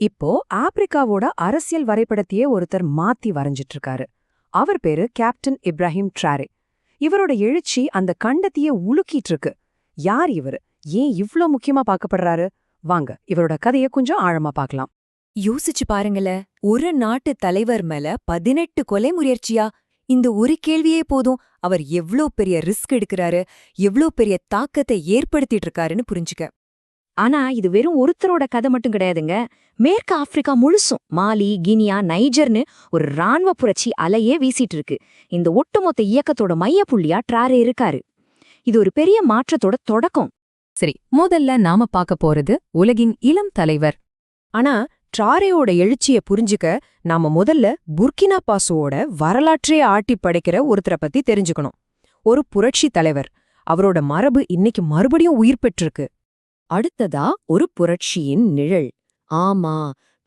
இப்போ ஆப்பிரிக்காவோட அரசியல் வரைபடத்தையே ஒருத்தர் மாத்தி வரைஞ்சிட்டு இருக்காரு அவர் பேரு கேப்டன் இப்ராஹிம் ட்ராரே இவரோட எழுச்சி அந்த கண்டத்தையே உலுக்கிட்டு இருக்கு யார் இவரு? ஏன் இவ்ளோ முக்கியமா பார்க்கப்படுறாரு? வாங்க இவரோட கதையை கொஞ்சம் ஆழமா பார்க்கலாம். யோசிச்சு பாருங்கள ஒரு நாட்டு தலைவர் மேல பதினெட்டு கொலை முயற்சியா? இந்த ஒரு கேள்வியே போதும். அவர் எவ்ளோ பெரிய ரிஸ்க் எடுக்கறாரு? எவ்ளோ பெரிய தாக்கத்தை ஏற்படுத்திட்டு இருக்காருன்னு புரிஞ்சுக்க. ஆனா இது வெறும் ஒருத்தரோட கதை மட்டும் கிடையாதுங்க. மேற்கு ஆப்பிரிக்கா முழுசும் மாலி கினியா நைஜர்னு ஒரு ராணுவ புரட்சி அலையே வீசிட்டு இருக்கு இந்த ஒட்டுமொத்த இயக்கத்தோட மையப்புள்ளியா ட்ராரே இருக்காரு. இது ஒரு பெரிய மாற்றத்தோட தொடக்கம். சரி முதல்ல நாம பார்க்க போறது உலகின் இளம் தலைவர். ஆனா ட்ராரேயோட எழுச்சிய புரிஞ்சுக்க நாம முதல்ல புர்கினா பாசோவோட வரலாற்றே ஆட்டி படைக்கிற ஒருத்தரை பத்தி தெரிஞ்சுக்கணும். ஒரு புரட்சி தலைவர். அவரோட மரபு இன்னைக்கு மறுபடியும் உயிர் பெற்றிருக்கு. அடுத்ததா ஒரு புரட்சியின் நிழல். ஆமா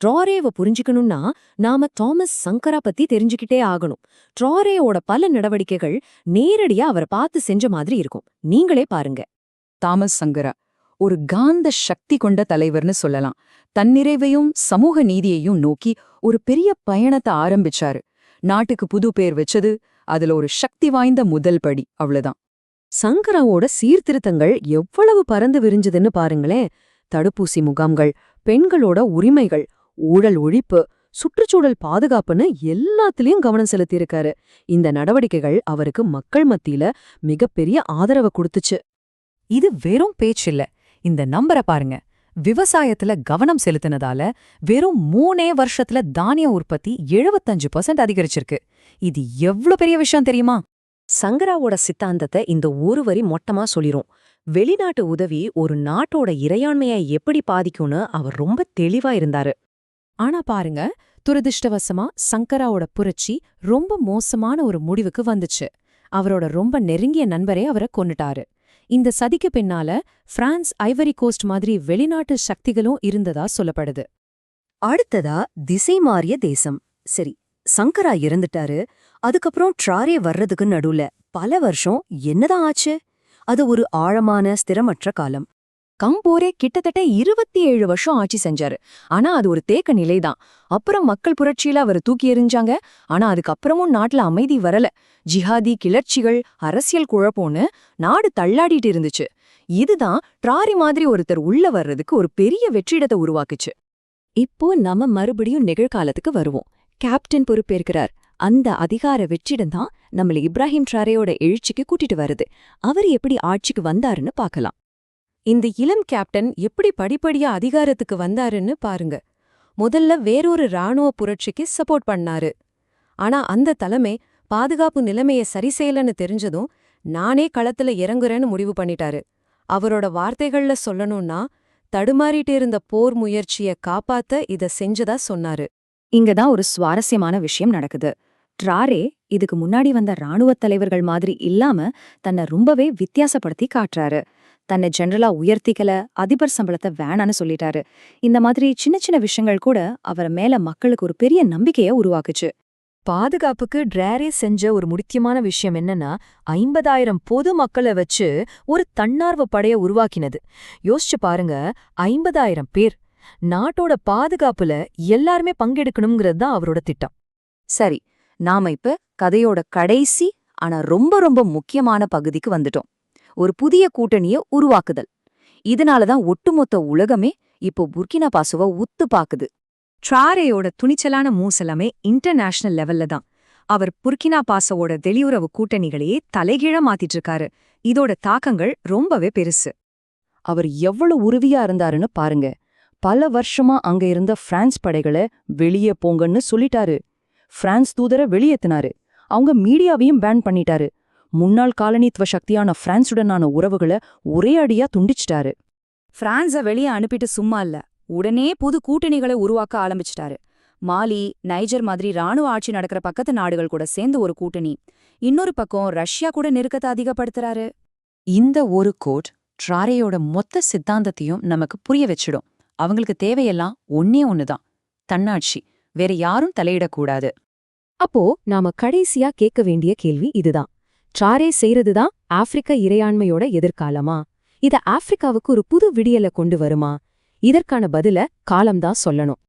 ட்ராரேவ புரிஞ்சுக்கணும்னா நாம தாமஸ் சங்கரா பத்தி தெரிஞ்சுக்கிட்டே ஆகணும். ட்ராரேவோட பல நடவடிக்கைகள் நேரடியா அவரை பார்த்து செஞ்ச மாதிரி இருக்கும். நீங்களே பாருங்க. தாமஸ் சங்கரா ஒரு காந்த சக்தி கொண்ட தலைவர்னு சொல்லலாம். தன்னிறைவையும் சமூக நீதியையும் நோக்கி ஒரு பெரிய பயணத்தை ஆரம்பிச்சாரு. நாட்டுக்கு புது பேர் வச்சது அதுல ஒரு சக்தி வாய்ந்த முதல் படி அவ்வளவுதான். சங்கராவோட சீர்திருத்தங்கள் எவ்வளவு பறந்து விரிஞ்சதுன்னு பாருங்களேன். தடுப்பூசி முகாம்கள் பெண்களோட உரிமைகள் ஊழல் ஒழிப்பு சுற்றுச்சூழல் பாதுகாப்புன்னு எல்லாத்துலயும் கவனம் செலுத்தியிருக்காரு. இந்த நடவடிக்கைகள் அவருக்கு மக்கள் மத்தியில மிகப்பெரிய ஆதரவை கொடுத்துச்சு. இது வெறும் பேச்சில்ல இந்த நம்பரை பாருங்க. விவசாயத்துல கவனம் செலுத்தினதால வெறும் மூணே வருஷத்துல தானிய உற்பத்தி 75% அதிகரிச்சிருக்கு. இது எவ்ளோ பெரிய விஷயம் தெரியுமா? சங்கராவோட சித்தாந்தத்தை இந்த ஒரு வரி மொட்டமா சொல்லிரும். வெளிநாட்டு உதவி ஒரு நாட்டோட இறையாண்மையை எப்படி பாதிக்கும்னு அவர் ரொம்ப தெளிவா இருந்தாரு. ஆனா பாருங்க துரதிர்ஷ்டவசமா சங்கராவோட புரட்சி ரொம்ப மோசமான ஒரு முடிவுக்கு வந்துச்சு. அவரோட ரொம்ப நெருங்கிய நண்பரே அவரை கொன்னுட்டாரு. இந்த சதிக்கு பின்னால பிரான்ஸ் ஐவரி கோஸ்ட் மாதிரி வெளிநாட்டு சக்திகளும் இருந்ததா சொல்லப்படுது. அடுத்ததா திசை மாறிய தேசம். சரி சங்கரா இறந்துட்டாரு. அதுக்கப்புறம் ட்ராரே வர்றதுக்கு நடுவுல பல வருஷம் என்னதான் ஆச்சு? அது ஒரு ஆழமான ஸ்திரமற்ற காலம். கம்போரே கிட்டத்தட்ட இருபத்தி ஏழு வருஷம் ஆட்சி செஞ்சாரு. ஆனா அது ஒரு தேக்க நிலைதான். அப்புறம் மக்கள் புரட்சியில அவர் தூக்கி எறிஞ்சாங்க. ஆனா அதுக்கப்புறமும் நாட்டுல அமைதி வரல. ஜிஹாதி கிளர்ச்சிகள் அரசியல் குழப்பம்னு நாடு தள்ளாடிட்டு இருந்துச்சு. இதுதான் ட்ராரி மாதிரி ஒருத்தர் உள்ள வர்றதுக்கு ஒரு பெரிய வெற்றிடத்தை உருவாக்குச்சு. இப்போ நாம மறுபடியும் நிகழ்காலத்துக்கு வருவோம். கேப்டன் பொறுப்பேற்கிறார். அந்த அதிகார வெற்றிடம்தான் தான் நம்மள இப்ராஹிம் ட்ராரேயோட எழுச்சிக்கு கூட்டிட்டு வருது. அவர் எப்படி ஆட்சிக்கு வந்தாருன்னு பார்க்கலாம். இந்த இளம் கேப்டன் எப்படி படிப்படியா அதிகாரத்துக்கு வந்தாருன்னு பாருங்க. முதல்ல வேறொரு ராணுவ புரட்சிக்கு சப்போர்ட் பண்ணாரு. ஆனா அந்த தலைமை பாதுகாப்பு நிலைமைய சரி செய்யலன்னு தெரிஞ்சதும் நானே களத்துல இறங்குறேன்னு முடிவு பண்ணிட்டாரு. அவரோட வார்த்தைகள்ல சொல்லணும்னா தடுமாறிட்டு இருந்த போர் முயற்சிய காப்பாத்த இத செஞ்சதா சொன்னாரு. இங்கதான் ஒரு சுவாரஸ்யமான விஷயம் நடக்குது. ட்ராரே இதுக்கு முன்னாடி வந்த ராணுவத் தலைவர்கள் மாதிரி இல்லாம தன்னை ரொம்பவே வித்தியாசப்படுத்தி காட்டுறாரு. தன்னை ஜெனரலா உயர்த்திக்கல அதிபர் சம்பளத்தை வேணான்னு சொல்லிட்டாரு. இந்த மாதிரி சின்ன சின்ன விஷயங்கள் கூட அவரை மேல மக்களுக்கு ஒரு பெரிய நம்பிக்கைய உருவாக்குச்சு. பாதுகாப்புக்கு ட்ராரே செஞ்ச ஒரு முக்கியமான விஷயம் என்னன்னா ஐம்பதாயிரம் பொது மக்களை வச்சு ஒரு தன்னார்வ படைய உருவாக்கினது. யோசிச்சு பாருங்க ஐம்பதாயிரம் பேர். நாட்டோட பாதுகாப்புல எல்லாருமே பங்கெடுக்கணுங்கிறது தான் அவரோட திட்டம். சரி நாம இப்ப கதையோட கடைசி ஆனா ரொம்ப ரொம்ப முக்கியமான பகுதிக்கு வந்துட்டோம். ஒரு புதிய கூட்டணிய உருவாக்குதல். இதனாலதான் ஒட்டுமொத்த உலகமே இப்போ புர்கினா பாசுவ உத்து பாக்குது. ட்ராரேயோட துணிச்சலான மூசலமே இன்டர்நேஷனல் லெவல்ல தான். அவர் புர்கினா பாசோவோட வெளியுறவு கூட்டணிகளையே தலைகீழ மாத்திட்டு இருக்காரு இதோட தாக்கங்கள் ரொம்பவே பெருசு. அவர் எவ்வளவு உறுதியா இருந்தாருன்னு பாருங்க. பல வருஷமா அங்க இருந்த பிரான்ஸ் படைகளை வெளியே போங்கன்னு சொல்லிட்டாரு. பிரான்ஸ் தூதரை வெளியேத்தினாரு. அவங்க மீடியாவையும் பேன் பண்ணிட்டாரு. முன்னாள் காலனித்துவ சக்தியான பிரான்சுடனான உறவுகளை ஒரே அடியா துண்டிச்சிட்டாரு. பிரான்ஸ வெளியே அனுப்பிட்டு சும்மா இல்ல. உடனே புது கூட்டணிகளை உருவாக்க ஆரம்பிச்சிட்டாரு. மாலி நைஜர் மாதிரி ராணுவ ஆட்சி நடக்கிற பக்கத்து நாடுகள் கூட சேர்ந்து ஒரு கூட்டணி. இன்னொரு பக்கம் ரஷ்யா கூட நெருக்கத்தை அதிகப்படுத்துறாரு. இந்த ஒரு கோட் ட்ராரேயோட மொத்த சித்தாந்தத்தையும் நமக்கு புரிய வச்சிடும். அவங்களுக்கு தேவையெல்லாம் ஒன்னே ஒண்ணுதான். தன்னாட்சி. வேற யாரும் தலையிடக்கூடாது. அப்போ நாம கடைசியா கேட்க வேண்டிய கேள்வி இதுதான். சாரே செய்யறதுதான் ஆப்பிரிக்க இறையாண்மையோட எதிர்காலமா? இத ஆப்பிரிக்காவுக்கு ஒரு புது விடியல கொண்டு வருமா? இதற்கான பதில காலம்தான் சொல்லணும்.